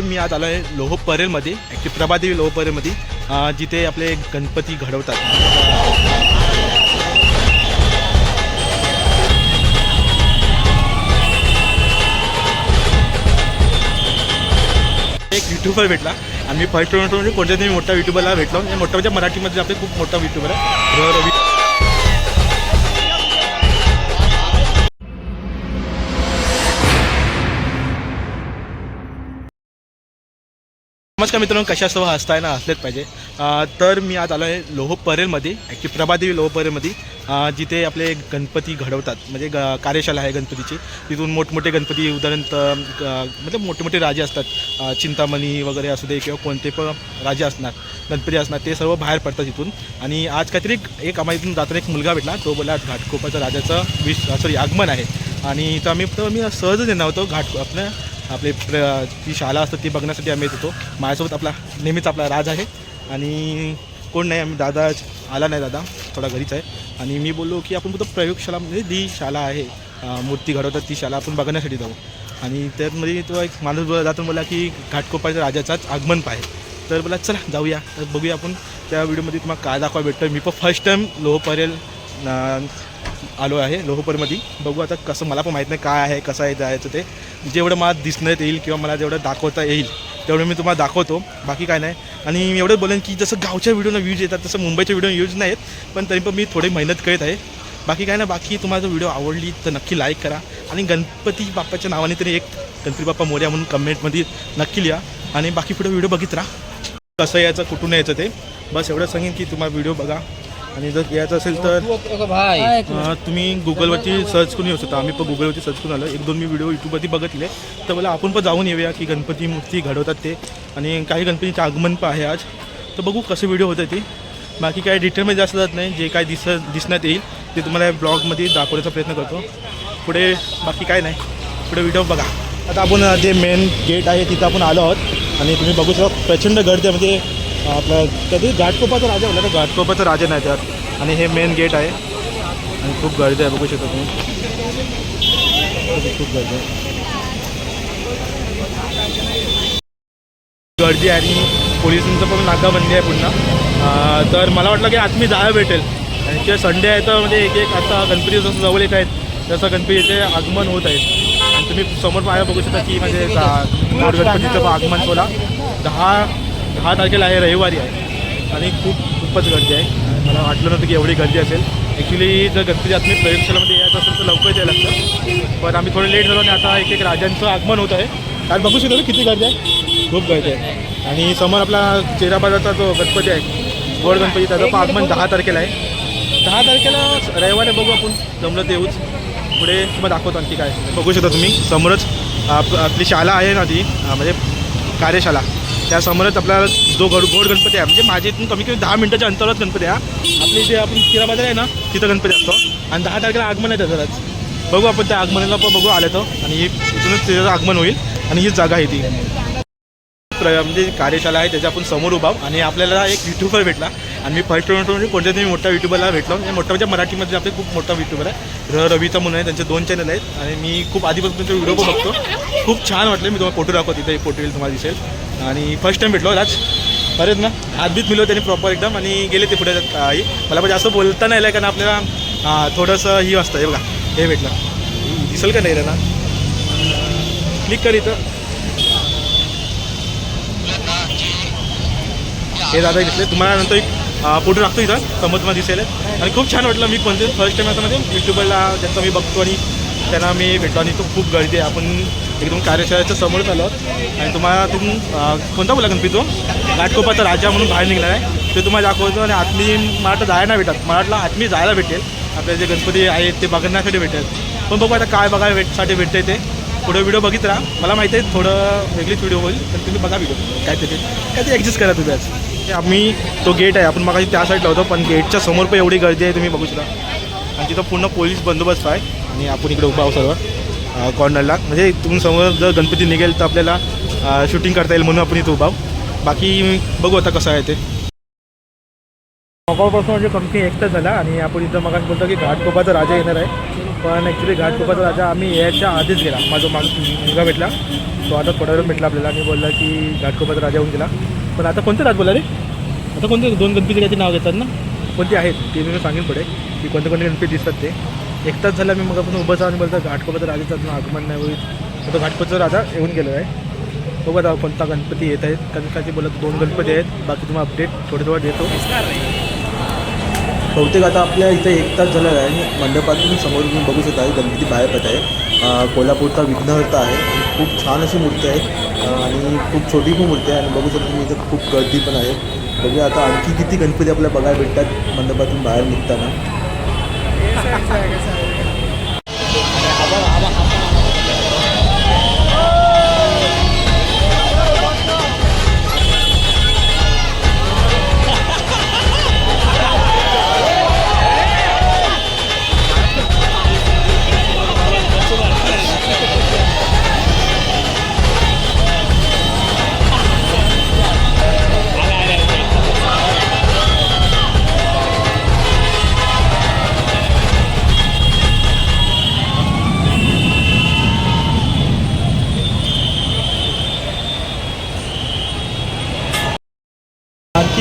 तर मी आज आलो आहे लोह परेलमध्ये ॲक्च्युली प्रभादेवी लोह परेलमध्ये जिथे आपले गणपती घडवतात. एक युट्यूबर भेटला. आणि मी फर्स्ट म्हणजे कोणत्या तरी मोठ्या युट्यूबरला भेटलो. आणि मोठा म्हणजे मराठीमध्ये आपले खूप मोठा युट्यूबर आहे. रवी नमस्कार मित्रांनो कशा हसताय ना हसलेच पाहिजे. तर मी आज आलो आहे लोह परेलमध्ये ॲक्च्युली प्रभादेवी लोह परेलमध्ये जिथे आपले गणपती घडवतात म्हणजे ग कार्यशाला आहे गणपतीची. तिथून मोठमोठे गणपती उदाहरण मतलब मोठे मोठे राजे असतात. चिंतामणी वगैरे असू दे किंवा कोणते पण राजे असणार गणपती असणार ते सर्व बाहेर पडतात तिथून आणि आज काहीतरी एक- एक आम्हाला इथून जाताना एक मुलगा भेटला तो बोला घाटकोपाचा राजाचं विश सॉरी आगमन आहे. आणि तर आम्ही तर मी सहजच येणार होतो घाट आपल्या आपले प्र जी शाळा असतात ती बघण्यासाठी आम्ही येत. होतो माझ्यासोबत आपला नेहमीच आपला राज आहे. आणि कोण नाही आम्ही दादा आला नाही दादा थोडा घरीच आहे. आणि मी बोललो की आपण कुठं प्रयोगशाला म्हणजे जी शाळा आहे मूर्ती घडवतात ती शाळा आपण बघण्यासाठी जाऊ. आणि त्यामध्ये म्हणजे तो एक माणूस बोला जातो बोला की घाटकोपाच्या राजाचाच आगमन पाहे. तर बोला चला जाऊया. तर बघूया आपण. त्या व्हिडिओमध्ये तुम्हाला काय दाखवा भेटतं मी पण फर्स्ट टाईम लोहपरेल आलो आहे लोहपरमध्ये बघू आता कसं मला पण माहीत नाही काय आहे कसं आहे जायचं ते. जेवढं मला दिसण्यात येईल किंवा मला जेवढं दाखवता येईल तेवढं मी तुम्हाला दाखवतो. बाकी काय नाही. आणि मी एवढंच बोलेन की जसं गावच्या व्हिडिओना व्ह्यूज येतात तसं मुंबईच्या व्हिडिओ व्ह्यूज नाही आहेत पण तरी पण मी थोडी मेहनत करत आहे. बाकी काय ना बाकी तुम्हाला जर व्हिडिओ आवडली तर नक्की लाईक करा. आणि गणपती बाप्पाच्या नावाने तरी एक गणपती बाप्पा मोर्या म्हणून कमेंटमध्ये नक्की लिहा. आणि बाकी पुढे व्हिडिओ बघित राहा कसं यायचं कुठून यायचं ते बस एवढं सांगेन की तुम्हाला व्हिडिओ बघा. आणि जर यायचं असेल तर अं, तुम्ही गुगलवरती सर्च करून येऊ शकता. आम्ही पण गुगलवरती सर्च करून आलो. एक दोन मी व्हिडिओ यूट्यूबवरती बघितले. तर मला आपण पण जाऊन येऊया की गणपती मूर्ती घडवतात ते. आणि काही गणपतीचं आगमन पण आहे आज. तर बघू कसं व्हिडिओ होतं ते. बाकी काही डिटेलमध्ये जास्त जात नाही. जे काय दिस दिसण्यात येईल ते तुम्हाला ब्लॉगमध्ये दाखवण्याचा प्रयत्न करतो. पुढे बाकी काय नाही. पुढे व्हिडिओ बघा. आता आपण जे मेन गेट आहे तिथं आपण आलो आहोत. आणि तुम्ही बघू शकता प्रचंड गर्दी आहे. म्हणजे आपलं कधी घाटकोपाचा राजा बोला तर घाटकोपाचा राजा नाही त्यात. आणि हे मेन गेट आहे. आणि खूप गर्दी आहे बघू शकता तुम्ही. खूप गर्दी आहे. गर्दी आणि पोलिसांचं पण नाकाबंदी आहे पुन्हा. तर मला वाटलं की आज मी जायला भेटेल. आणि किंवा संडे आहे तर म्हणजे एक एक आता गणपती जसं जवळ येत आहेत तसं गणपतीचे आगमन होत आहेत आणि तुम्ही समोर पाहायला बघू शकता की म्हणजे गणपतीचं आगमन सोला दहा दहा तारखेला आहे रविवारी आहे. आणि खूप खूपच गर्दी आहे. मला वाटलं नव्हतं की एवढी गर्दी असेल. ॲक्च्युली जर गणपती आत्मी प्रयोगशालामध्ये यायचं असेल तर लवकर यायला लागतं. पण आम्ही थोडं लेट झालो आणि आता एक एक राजांचं आगमन होत आहे. कारण बघू शकतो किती गर्दी आहे. खूप गर्दी आहे. आणि समोर आपला चेराबाजाचा जो गणपती आहे गोड गणपती त्याचं पण आगमन दहा तारखेला आहे. दहा तारखेला रविवारी बघू आपण. जमलं ते पुढे तुम्हाला दाखवतो आणखी काय. बघू शकता तुम्ही. समोरच आप आपली शाळा आहे ना ती. म्हणजे कार्यशाला त्यासमोरच आपल्याला आपला जो गड गोड गणपती आहे म्हणजे माझ्या इथून कमी कमी दहा मिनिटाच्या अंतरावरच गणपती आहे. आपली जे आपण किरा बाजार आहे ना तिथं गणपती असतो. आणि दहा तारखेला आगमन आहे त्याच्याच बघू आपण त्या आगमनाला पण बघू आलं तर. आणि इथूनच त्याचं आगमन होईल. आणि ही जागा आहे ती. प्र म्हणजे कार्यशाला आहे त्याच्या आपण समोर उभा आणि आपल्याला एक युट्यूबर भेटला. आणि मी फर्स्ट म्हणजे कोणत्या तरी मोठ्या युट्यूबरला भेटलो. म्हणजे आणि मोठा म्हणजे मराठीमध्ये आपले खूप मोठा युट्यूबर आहे. र रविता म्हणून आहे त्यांचे दोन चॅनल आहेत. आणि मी खूप आधीपासून त्यांचे व्हिडिओ बघतो. खूप छान वाटले. मी तुम्हाला फोटो दाखवतो. तिथे फोटो येईल तुम्हाला दिसेल. आणि फर्स्ट टाइम भेटलो आज. बरेच ना हातबीत मिळलो त्यांनी प्रॉपर एकदम आणि गेले ते पुढे आई. मला पण जास्त बोलता नाही आलं कारण आपल्याला थोडंसं ही असतं हे बघा हे भेटलं. दिसेल का नाही रे ना? क्लिक कर इथं. हे दादा दिसले. तुम्हाला नंतर एक फोटो टाकतो इथं. समोर तुम्हाला दिसेल. आणि खूप छान वाटलं मी कोणते फर्स्ट टाइम आता मध्ये युट्यूबरला ज्यांचा मी बघतो आणि त्यांना मी भेटतो आणि तो खूप गर्दी आहे. आपण एकदम कार्यशाळेच्या समोरच आलो आणि तुम्हाला तुम्ही कोणता बोला गणपती तो? घाटकोपाचा राजा म्हणून बाहेर निघणार आहे. ते तुम्हाला दाखवतो आणि आतली मला जायला नाही भेटत. मला वाटलं आतमी जायला भेटेल. आपले जे गणपती आहेत ते बघण्यासाठी भेटेल. पण बघू आता काय बघायला भेटसाठी भेटते ते. पुढे व्हिडिओ बघित राहा. मला माहिती आहे थोडं वेगळीच व्हिडिओ होईल पण तुम्ही बघा व्हिडिओ. काय ते काय ते ॲडजस्ट करा तुम्ही आम्ही तो गेट आहे. आपण मग त्या साईडला होतो पण गेटच्या समोर पण एवढी गर्दी आहे तुम्ही बघू शकता. तिथं पूर्ण पोलीस बंदोबस्त आहे. आणि आपण इकडे उभा आहोत सर्व. कॉर्नरला म्हणजे तुम्ही समोर जर गणपती निघेल तर आपल्याला शूटिंग करता येईल म्हणून आपण इथं उभा आहोत. बाकी बघू आता कसं आहे ते. मगावपासून म्हणजे कमी एकटं झाला आणि आपण इथं मग बोलतो की घाटकोपाचा राजा येणार आहे. पण ॲक्च्युली घाटकोपाचा राजा आम्ही याच्या आधीच गेला. माझा माग मुलगा भेटला. तो आता थोडा वेळ भेटला आपल्याला. आणि बोलला की घाटकोपाचा राजा होऊन गेला. पण आता कोणतं राज बोला रे? आता कोणते दोन गणपती काहीतरी नाव घेतात ना? कोणते आहेत? ते मी सांगेन पुढे. की कोणते कोणते गणपती दिसतात ते. एक तास झाला मी मग आपण उभं जाऊन बोलतो घाटकोपरचा राजाचं अजून आगमन नाही होईल. तो घाटकोपरचा राजा येऊन गेलो आहे. बघा जाऊ कोणता गणपती येत आहेत कारण का ते बोलत दोन गणपती आहेत बाकी तुम्हाला अपडेट थोडं थोडं देतो. बहुतेक आता आपल्या इथे एक तास झालेला आहे. आणि मंडपातून समोर तुम्ही बघू शकता गणपती बाहेर पडत आहे. कोल्हापूरचा विघ्नहर्ता आहे. खूप छान अशी मूर्ती आहे. आणि खूप छोटी पण मूर्ती आहे. आणि बघू शकता तुम्ही इथे खूप गर्दी पण आहे. बघूया आता आणखी किती गणपती आपल्याला बघायला भेटतात मंडपातून बाहेर निघताना.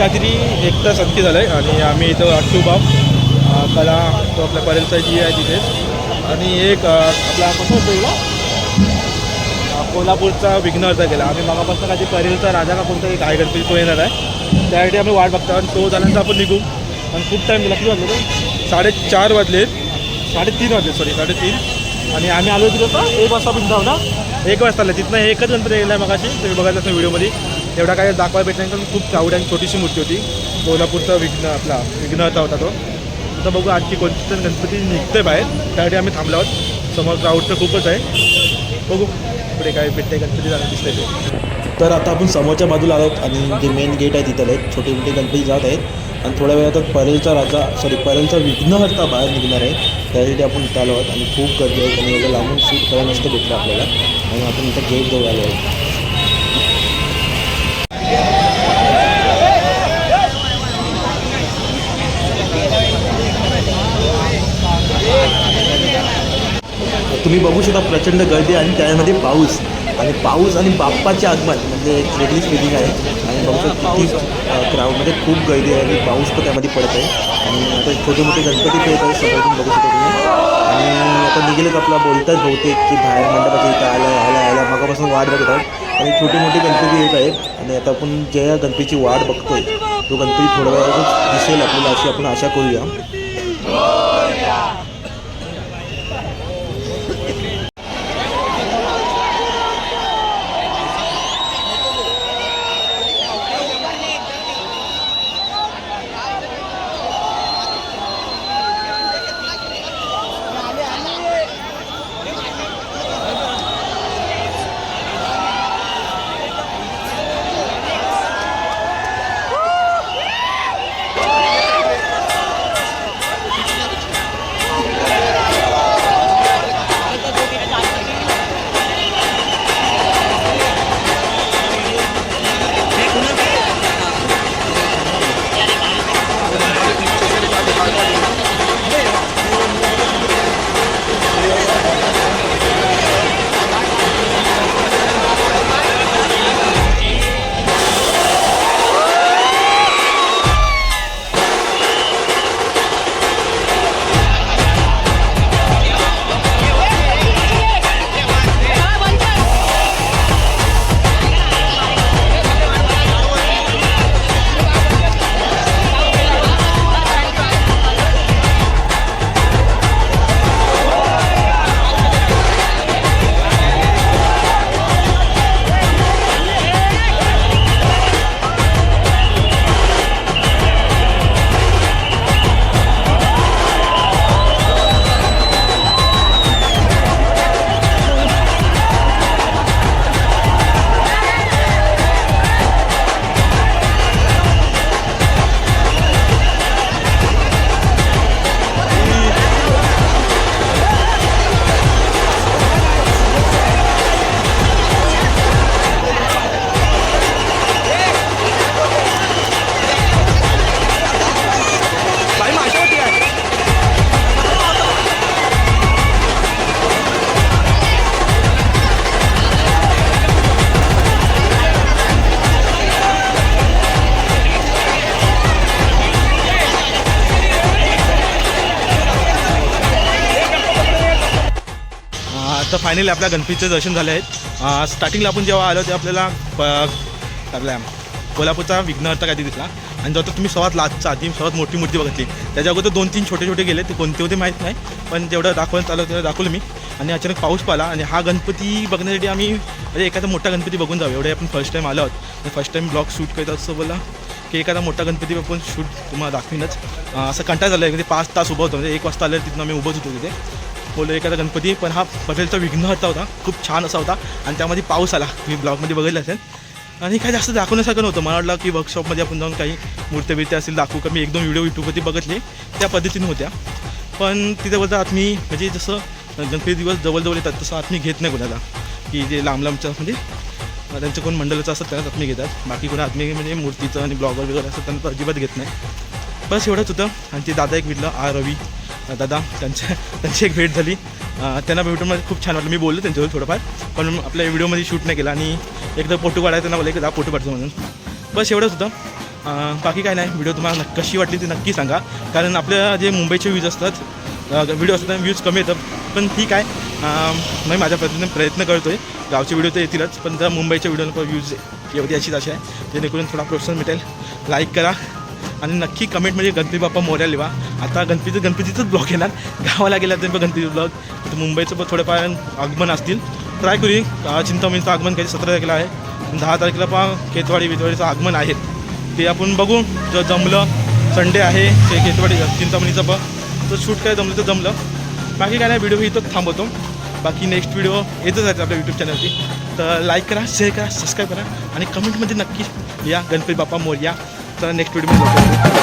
काहीतरी एक तास आणखी झालं आहे आणि आम्ही इथं अट्टूबाब कला तो आपल्या परेलचा जी आहे तिथे. आणि एक आपला कसं होतं कोल्हापूरचा विघ्नहर्ता गेला आम्ही मागापासून काही परेलचा राजा का कोणता एक आहे गणपती तो येणार आहे. त्यासाठी आम्ही वाट बघतो आणि तो झाल्यानंतर आपण निघू. आणि खूप टाईम गेला किती वाजले साडेचार वाजले साडेतीन वाजले सॉरी साडेतीन. आणि आम्ही आलो तिथं एक वाजता पण ना? एक वाजता आलं. तिथनं एकच गणपती गेला आहे मगाशी. तुम्ही बघायला असं व्हिडिओमध्ये. एवढा काय दाखवायला भेटला नाही कारण खूप क्राऊड आणि छोटीशी मूर्ती होती. कोल्हापूरचा विघ्न आपला विघ्नता होता तो. आता बघू आणखी कोणती तर गणपती निघते बाहेर. त्यासाठी आम्ही थांबलो आहोत. समोर क्राऊड तर खूपच आहे. बघू पुढे काय भेटते गणपती जाणं दिसतंय ते. तर आता आपण समोरच्या बाजूला आलो आहोत आणि जे मेन गेट आहे तिथं आहेत छोटे मोठे गणपती जात आहेत. आणि थोड्या वेळात परेलचा राजा सॉरी परेलचा विघ्नहर्ता बाहेर निघणार आहे. त्यासाठी आपण इथं आलो आहोत आणि खूप गर्दी आहे. आणि एवढं लांबून शूट करायला नसतं भेटलं आपल्याला. आणि आपण इथं गेट जवळ आलो आहोत. तुम्ही बघू शकता प्रचंड गर्दी आणि त्यामध्ये पाऊस. आणि पाऊस आणि बाप्पाचे आगमन म्हणजे एक वेगळीच फिलिंग आहे. आणि बघू शकता किती क्राऊडमध्ये खूप गर्दी आहे आणि पाऊस पण त्यामध्ये पडत आहे. आणि आता छोटे मोठे गणपती खेळत आहेत समोरून बघू शकता तुम्ही. आणि आता निघेलच आपला बोलतात बहुतेक की बाहेर मंडपाच्या इथं आला आला आला मगापासून वाट बघत आहोत. आणि छोटे मोठे गणपती येत आहेत. आणि आता आपण ज्या गणपतीची वाट बघतोय तो गणपती थोड्या वेळातच दिसेल आपल्याला अशी आपण आशा करूया. फायनली आपल्या गणपतीचं दर्शन झाले आहेत. स्टार्टिंगला आपण जेव्हा आलो ते आपल्याला प- आपल्या कोल्हापूरचा विघ्नहर्ता काहीतरी दिसला. आणि जेव्हा तुम्ही सर्वात लास्टचा आधी सर्वात मोठी मूर्ती बघितली. त्याच्या अगोदर दोन तीन छोटे छोटे गेले. ते कोणते होते माहीत नाही. पण जेवढं दाखवलं चालू तेवढं दाखवलं मी. आणि अचानक पाऊस पाला आणि हा गणपती बघण्यासाठी आम्ही म्हणजे एखादा मोठा गणपती बघून जाऊ एवढे आपण फर्स्ट टाईम आलो आहोत. फर्स्ट टाईम ब्लॉग शूट करत असं बोला. की एखादा मोठा गणपती आपण शूट तुम्हाला दाखवीनच. असं कंटाळ झालं आहे म्हणजे पाच तास उभं होतं. म्हणजे एक वाजता आलं तिथून आम्ही उभंच होतो तिथे. बोललो एखादा गणपती पण हा बदलचा विघ्नहर्ता होता खूप छान असा होता. आणि त्यामध्ये पाऊस आला. मी ब्लॉगमध्ये बघितलं असेल. आणि काही जास्त दाखवण्यासारखं नव्हतं. मला वाटलं की वर्कशॉपमध्ये आपण जाऊन काही मूर्त्या बिर्त्या असतील दाखवू का? मी एक दोन व्हिडिओ यूट्यूबवरती बघितले. त्या पद्धतीने होत्या. पण तिथे बोलता आत्मी म्हणजे जसं गणपती दिवस जवळजवळ येतात तसं आत्मी घेत नाही कोणाला. की जे लांब लांबच्या म्हणजे त्यांचं कोण मंडळाचं असतं त्यांनाच आत्मी घेतात. बाकी कोण आत्मी म्हणजे मूर्तीचं आणि ब्लॉगर वगैरे असतात त्यांना अजिबात घेत नाही. बस एवढंच होतं. आणि ते दादा एक भेटलं आ रवी. दादा त्यांच्या त्यांची एक भेट झाली. त्यांना भेटून मला खूप छान वाटलं. मी बोललो त्यांच्यावर थोडंफार पण आपल्या व्हिडिओमध्ये शूट नाही केला आणि एकदा फोटो काढायचं त्यांना बोलले की फोटो काढतो म्हणून. बस एवढंच होतं. बाकी काय नाही. व्हिडिओ तुम्हाला कशी वाटली ती नक्की सांगा. कारण आपल्या जे मुंबईचे व्ह्यूज असतात व्हिडिओ असतात व्ह्यूज कमी येतात. पण ठीक आहे मी माझ्या पद्धतीने प्रयत्न करतो आहे गावचे व्हिडिओ तर येतीलच पण त्या मुंबईच्या व्हिडिओ व्ह्यूज एवढी अशीच अशी आहे. जेणेकरून थोडा प्रोत्साहन मिळेल. लाईक करा. आणि नक्की कमेंट म्हणजे गणपती बाप्पा मोऱ्या लिवा. आता गणपतीचं गणपतीचंच ब्लॉग येणार. गावाला गेला तरी पण गणपती ब्लॉग तर मुंबईचं पण थोडंफार आगमन असतील. ट्राय करू. अं, चिंतामणीचं आगमन काही सतरा तारखेला आहे. दहा तारखेला पहा केतवाडी वितवाडीचं आगमन आहे. ते आपण बघू. जर जमलं संडे आहे. ते केतवाडी चिंतामणीचं पण तर शूट काय जमलं तर जमलं. बाकी काय नाही व्हिडिओ इथंच थांबवतो. बाकी नेक्स्ट व्हिडिओ येतच आहेत आपल्या यूट्यूब चॅनलवरती तर लाईक करा शेअर करा सबस्क्राईब करा. आणि कमेंटमध्ये नक्की या गणपती बाप्पा मोर्या. Next video